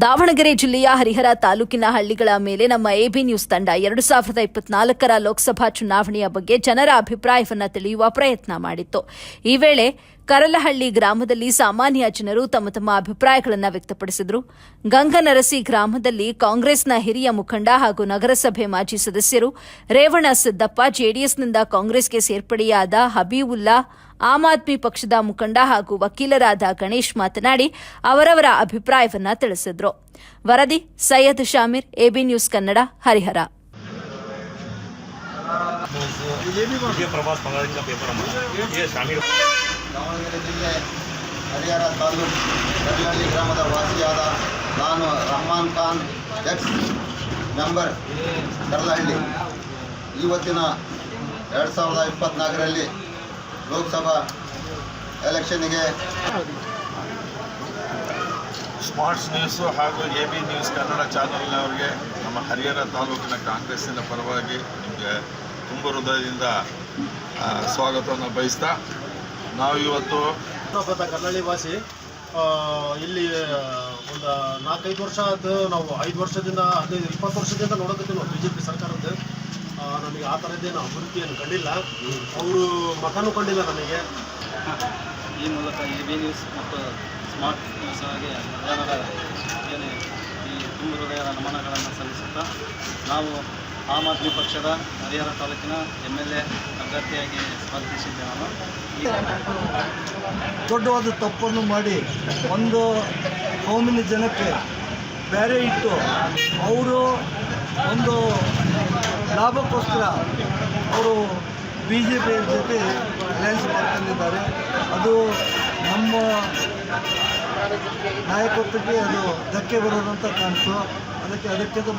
ದಾವಣಗೆರೆ ಜಿಲ್ಲೆಯ ಹರಿಹರ ತಾಲೂಕಿನ ಹಳ್ಳಿಗಳ ಮೇಲೆ ನಮ್ಮ ಎಬಿ ನ್ಯೂಸ್ ತಂಡ ಎರಡು ಸಾವಿರದ ಇಪ್ಪತ್ನಾಲ್ಕರ ಲೋಕಸಭಾ ಚುನಾವಣೆಯ ಬಗ್ಗೆ ಜನರ ಅಭಿಪ್ರಾಯವನ್ನು ತಿಳಿಯುವ ಪ್ರಯತ್ನ ಮಾಡಿತ್ತು. ಈ ವೇಳೆ ಕರಲಹಳ್ಳಿ ಗ್ರಾಮದಲ್ಲಿ ಸಾಮಾನ್ಯ ಜನರು ತಮ್ಮ ತಮ್ಮ ಅಭಿಪ್ರಾಯಗಳನ್ನು ವ್ಯಕ್ತಪಡಿಸಿದರು. ಗಂಗನರಸಿ ಗ್ರಾಮದಲ್ಲಿ ಕಾಂಗ್ರೆಸ್ನ ಹಿರಿಯ ಮುಖಂಡ ಹಾಗೂ ನಗರಸಭೆ ಮಾಜಿ ಸದಸ್ಯರು ರೇವಣ ಸಿದ್ದಪ್ಪ, ಜೆಡಿಎಸ್ನಿಂದ ಕಾಂಗ್ರೆಸ್ಗೆ ಸೇರ್ಪಡೆಯಾದ ಹಬೀವುಲ್ಲಾ ಆಮ್ ಆದ್ಮಿ ಪಕ್ಷದ ಮುಖಂಡ ಹಾಗೂ ವಕೀಲರಾದ ಗಣೇಶ್ ಮಾತನಾಡಿ ಅವರವರ ಅಭಿಪ್ರಾಯವನ್ನ ತಿಳಿಸಿದ್ರು. ವರದಿ ಸೈಯದ್ ಶಾಮೀರ್ ಎಬಿ ನ್ಯೂಸ್ ಕನ್ನಡ ಹರಿಹರ. ದಾವಣಗೆರೆ ಜಿಲ್ಲೆ ಹರಿಹರ ತಾಲೂಕು ಕರ್ಲಹಳ್ಳಿ ಗ್ರಾಮದ ವಾಸಿಯಾದ ನಾನು ರಹಮಾನ್ ಖಾನ್ ಎಕ್ಸ್ ಮೆಂಬರ್ ಕರ್ಲಹಳ್ಳಿ ಇವತ್ತಿನ ಎರಡು ಸಾವಿರದ ಇಪ್ಪತ್ತ್ನಾಲ್ಕರಲ್ಲಿ ಲೋಕಸಭಾ ಎಲೆಕ್ಷನ್ಗೆ ಸ್ಮಾರ್ಟ್ಸ್ ನ್ಯೂಸು ಹಾಗೂ ಎ ಬಿ ನ್ಯೂಸ್ ಕನ್ನಡ ಚಾನಲ್ನವ್ರಿಗೆ ನಮ್ಮ ಹರಿಹರ ತಾಲೂಕಿನ ಕಾಂಗ್ರೆಸ್ಸಿನ ಪರವಾಗಿ ನಿಮಗೆ ತುಂಬ ಹೃದಯದಿಂದ ಸ್ವಾಗತವನ್ನು ಬಯಸ್ತಾ ನಾವು ಇವತ್ತು ಪ್ರಭಾತ ಭಾಷೆ ವಾಸಿ ಇಲ್ಲಿ ಒಂದು ನಾಲ್ಕೈದು ವರ್ಷ ಅದು ನಾವು ಐದು ವರ್ಷದಿಂದ ಹದಿನೈದು ಇಪ್ಪತ್ತು ವರ್ಷದಿಂದ ನೋಡಕತ್ತೀವಿ ಬಿ ಜೆ ಪಿ ಸರ್ಕಾರದ್ದು. ಆ, ನಮಗೆ ಆ ಥರದ್ದೇನು ಅಭಿವೃದ್ಧಿಯನ್ನು ಕಂಡಿಲ್ಲ. ಅವರು ಮತನೂ ಕಂಡಿಲ್ಲ ನನಗೆ. ಈ ಮೂಲಕ ಎ ಬಿ ನ್ಯೂಸ್ ಮತ್ತು ಸ್ಮಾರ್ಟ್ ನ್ಯೂಸ್ ಆಗಿ ಜನರ ಏನೇ ಈ ತುಂಬ ಹೃದಯದ ನಮನಗಳನ್ನು ಸಲ್ಲಿಸುತ್ತಾ ನಾವು ಆಮ್ ಆದ್ಮಿ ಪಕ್ಷದ ಹರಿಹರ ತಾಲೂಕಿನ ಎಂ ಎಲ್ ಎ ಅಭ್ಯರ್ಥಿಯಾಗಿ ಸ್ಪರ್ಧಿಸಿದ್ದೆ ನಾನು. ದೊಡ್ಡವಾದ ತಪ್ಪನ್ನು ಮಾಡಿ ಒಂದು ಕೌಮಿನ ಜನಕ್ಕೆ ಬೇರೆ ಇಟ್ಟು ಅವರು ಒಂದು ಲಾಭಕ್ಕೋಸ್ಕರ ಅವರು ಬಿ ಜೆ ಪಿಯ ಜೊತೆ ಅಲಯನ್ಸ್ ಮಾಡ್ಕೊಂಡಿದ್ದಾರೆ. ಅದು ನಮ್ಮ ನಾಯಕತ್ವಕ್ಕೆ ಅದು ಧಕ್ಕೆ ಬರೋದಂತ ಕಾಣ್ತು. ಅದಕ್ಕೆ ಅದಕ್ಕೆ